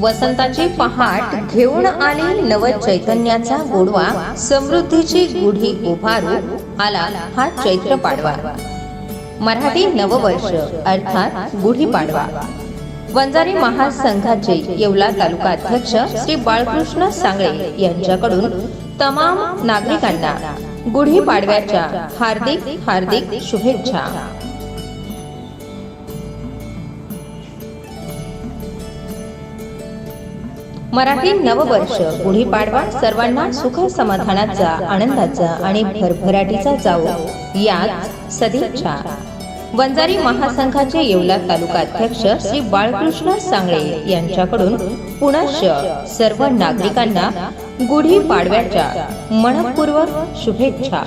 वसंताची पहाट घेऊन आले नव चैतन्याचा गोडवा समृद्धीची गुढी उभारू आला हा चैत्र पाडवा. मराठी नववर्ष अर्थात गुढीपाडवा वंजारी महासंघाचे येवला तालुका अध्यक्ष श्री बाळकृष्ण सांगळे यांच्याकडून तमाम नागरिकांना गुढीपाडव्याच्या हार्दिक हार्दिक शुभेच्छा. मराठी नववर्ष. गुढीपाडवा सर्वांना सुख समाधानाचा आनंदाचा आणि भरभराटीचा जाऊ यात सदिच्छा. वंजारी महासंघाचे येवला तालुका अध्यक्ष श्री बाळकृष्ण सांगळे यांच्याकडून पुनश सर्व नागरिकांना गुढी पाडव्याच्या मनपूर्वक शुभेच्छा.